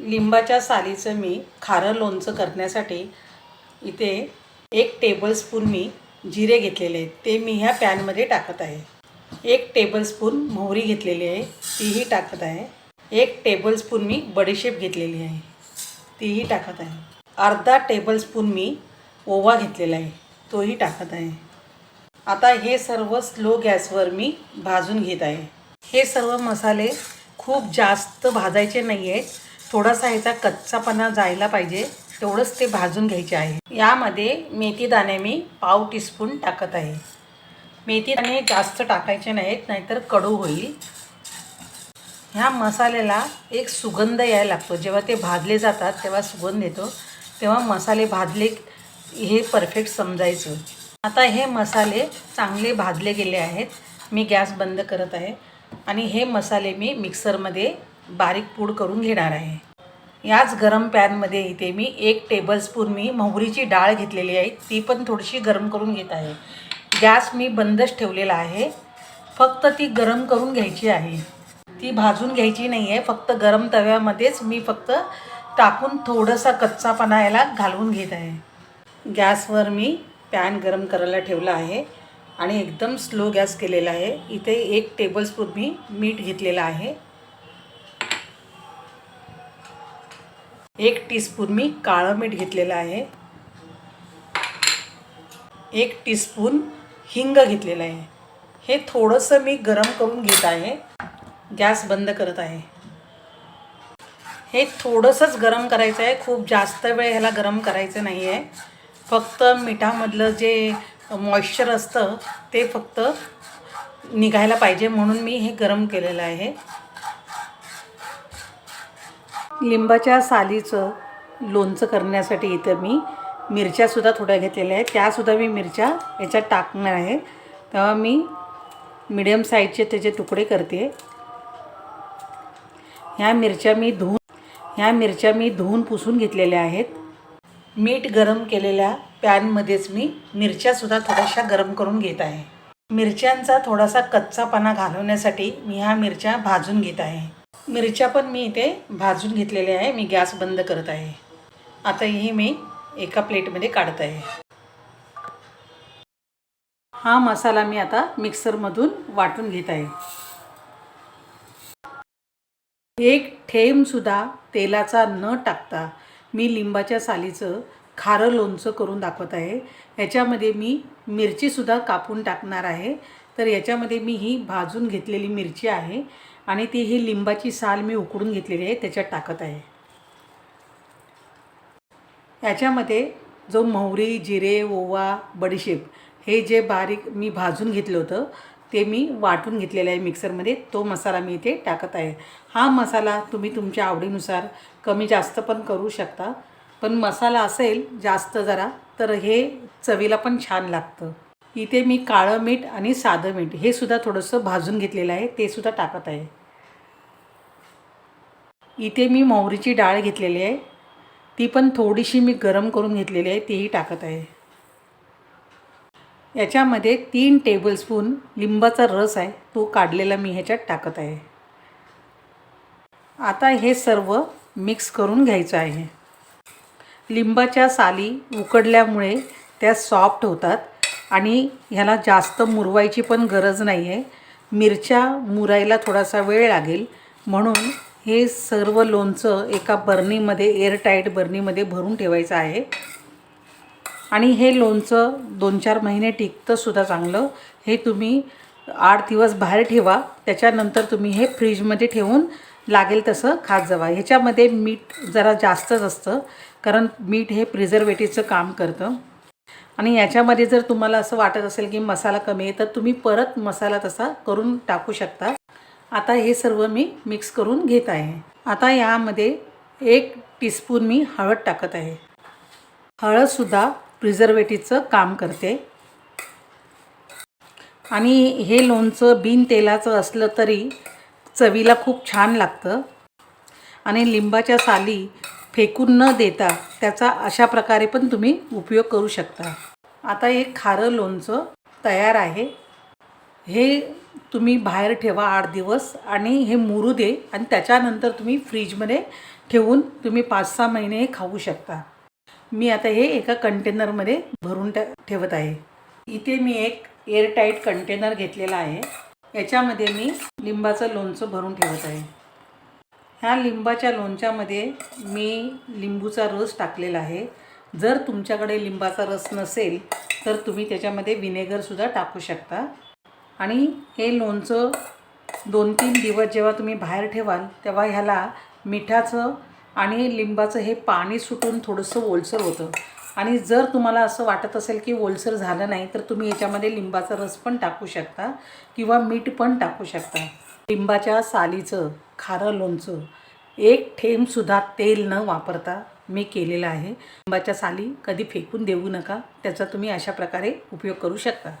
लिंबाच्या सालीचं मी खारं लोणचं करण्यासाठी इथे एक टेबलस्पून मी जिरे घेतलेले आहेत. ते मी ह्या पॅनमध्ये टाकत आहे. एक टेबलस्पून मोहरी घेतलेली आहे. तीही टाकत आहे. एक टेबलस्पून मी बडीशेप घेतलेली आहे. तीही टाकत आहे. अर्धा टेबलस्पून मी ओवा घेतलेला आहे. तोही टाकत आहे. आता हे सर्व स्लो गॅसवर मी भाजून घेत आहे. हे सर्व मसाले खूप जास्त भाजायचे नाही आहेत थोडासा ह्याचा कच्चापणा जायला पाहिजे तेवढंच ते भाजून घ्यायचे आहे. यामध्ये मेथी दाणे मी पाव टीस्पून टाकत आहे. मेथी दाणे जास्त टाकायचे नाहीत नाहीतर कडू होईल. ह्या मसाल्याला एक सुगंध यायला लागतो. जेव्हा ते भाजले जातात तेव्हा सुगंध येतो. तेव्हा मसाले भाजले हे परफेक्ट समजायचं. आता हे मसाले चांगले भाजले गेले आहेत. मी गॅस बंद करत आहे आणि हे मसाले मी मिक्सरमध्ये बारीक पूड करून घेणार आहे. याच गरम पॅनमध्ये इथे मी एक टेबलस्पून मी मोहरीची डाळ घेतलेली आहे. ती पण थोडीशी गरम करून घेत आहे. गॅस मी बंदच ठेवलेला आहे. फक्त ती गरम करून घ्यायची आहे. ती भाजून घ्यायची नाही आहे फक्त गरम तव्यामध्येच मी फक्त टाकून थोडंसा कच्चापणा याला घालवून घेत आहे. गॅसवर मी पॅन गरम करायला ठेवला आहे आणि एकदम स्लो गॅस केलेला आहे. इथे एक टेबलस्पून मी मीठ घेतलेलं आहे. एक टीस्पून मी काळं मीठ घेतलेलं आहे. एक टीस्पून हिंग घेतलेलं आहे. हे थोडंसं मी गरम करून घेत आहे. गॅस बंद करत आहे. हे थोडंसंच गरम करायचं आहे. खूप जास्त वेळ ह्याला गरम करायचं नाही आहे. फक्त मिठामधलं जे मॉइश्चर असतं ते फक्त निघायला पाहिजे म्हणून मी हे गरम केलेलं आहे. लिंबाच्या सालीचं लोणचं करण्यासाठी इथं मी मिरच्यासुद्धा थोड्या घेतलेल्या आहेत. त्यासुद्धा मी मिरच्या याच्यात टाकणार आहे. तेव्हा मी मिडियम साईजचे त्याचे तुकडे करते. ह्या मिरच्या मी धुवून ह्या मिरच्या मी धुवून पुसून घेतलेल्या आहेत. मीठ गरम केलेल्या पॅनमध्येच मी मिरच्यासुद्धा थोड्याशा गरम करून घेत आहे. मिरच्यांचा थोडासा कच्चापणा घालवण्यासाठी मी ह्या मिरच्या भाजून घेत आहे. मिरच्या पण मी इथे भाजून घेतलेल्या आहे. मी गॅस बंद करत आहे. आता ही मी एका प्लेटमध्ये काढत आहे. हा मसाला मी आता मिक्सरमधून वाटून घेत आहे. एक थेंबसुद्धा तेलाचा न टाकता मी लिंबाच्या सालीचं खारं लोणचं करून दाखवत आहे. याच्यामध्ये मी मिरचीसुद्धा कापून टाकणार आहे. तर याच्यामध्ये मी ही भाजून घेतलेली मिरची आहे. आणि ती ही लिंबाची साल मी उकडून घेतलेली आहे त्याच्यात टाकत आहे. याच्यामध्ये जो मोहरी जिरे ओवा बडीशेप हे जे बारीक मी भाजून घेतलं होतं ते मी वाटून घेतलेलं आहे मिक्सरमध्ये. तो मसाला मी इथे टाकत आहे. हा मसाला तुम्ही तुमच्या आवडीनुसार कमी जास्त पण करू शकता. पण मसाला असेल जास्त जरा तर हे चवीला पण छान लागतं. इथे मी काळं मीठ आणि साधं मीठ हे सुद्धा थोडंसं भाजून घेतलेलं आहे ते सुद्धा टाकत आहे. इथे मी मोहरीची डाळ घेतलेली आहे ती पण थोडीशी मी गरम करून घेतलेली आहे तीही टाकत आहे. याच्यामध्ये तीन टेबलस्पून लिंबाचा रस आहे तो काढलेला मी ह्याच्यात टाकत आहे. आता हे सर्व मिक्स करून घ्यायचं आहे. लिंबाच्या साली उकडल्यामुळे त्या सॉफ्ट होतात. आणि ह्याला जास्त मुरवायची पण गरज नाही आहे मिरच्या मुरायला थोडासा वेळ लागेल. म्हणून हे सर्व लोणचं एका बर्नीमध्ये एअरटाईट बर्नीमध्ये भरून ठेवायचं आहे. आणि हे लोणचं दोन चार महिने टिकतंसुद्धा चांगलं. हे तुम्ही आठ दिवस बाहेर ठेवा. त्याच्यानंतर तुम्ही हे फ्रीजमध्ये ठेवून लागेल तसं खात जावा. ह्याच्यामध्ये मीठ जरा जास्तच असतं कारण मीठ हे प्रिझर्वेटिव्हचं काम करतं. आणि याच्यामध्ये जर तुम्हाला असं वाटत असेल की मसाला कमी आहे तर तुम्ही परत मसाला तसा करून टाकू शकता. आता हे सर्व मी मिक्स करून घेत आहे. आता यामध्ये एक टीस्पून मी हळद टाकत आहे. हळदसुद्धा प्रिझर्वेटिव्हचं काम करते. आणि हे लोणचं बिन तेलाचं असलं तरी चवीला खूप छान लागतं. आणि लिंबाच्या साली फेकून न देता त्याचा अशा प्रकारे पण तुम्ही उपयोग करू शकता. आता हे खारं लोणचं तयार आहे. हे तुम्ही बाहेर ठेवा आठ दिवस आणि हे मुरू दे आणि त्याच्यानंतर तुम्ही फ्रीजमध्ये ठेवून तुम्ही पाच सहा महिने हे खाऊ शकता. मी आता हे एका कंटेनरमध्ये भरून ठेवत आहे. इथे मी एक एअरटाईट कंटेनर घेतलेला आहे. याच्यामध्ये मी लिंबाचं लोणचं भरून ठेवत आहे. ह्या लिंबाच्या लोणच्यामध्ये मी लिंबूचा रस टाकलेला आहे. जर तुमच्याकडे लिंबाचा रस नसेल तर तुम्ही त्याच्यामध्ये विनेगरसुद्धा टाकू शकता. आणि हे लोणचं दोन तीन दिवस जेव्हा तुम्ही बाहेर ठेवाल तेव्हा ह्याला मिठाचं आणि लिंबाचं हे पाणी सुटून थोडंसं ओलसर होतं. आणि जर तुम्हाला असं वाटत असेल की ओलसर झालं नाही तर तुम्ही याच्यामध्ये लिंबाचा रस पण टाकू शकता किंवा मीठ पण टाकू शकता. लिंबाच्या सालीचं खारं लोणचं एक थेंबसुद्धा तेल न वापरता मी केलेलं आहे. लिंबाच्या साली कधी फेकून देऊ नका त्याचा तुम्ही अशा प्रकारे उपयोग करू शकता.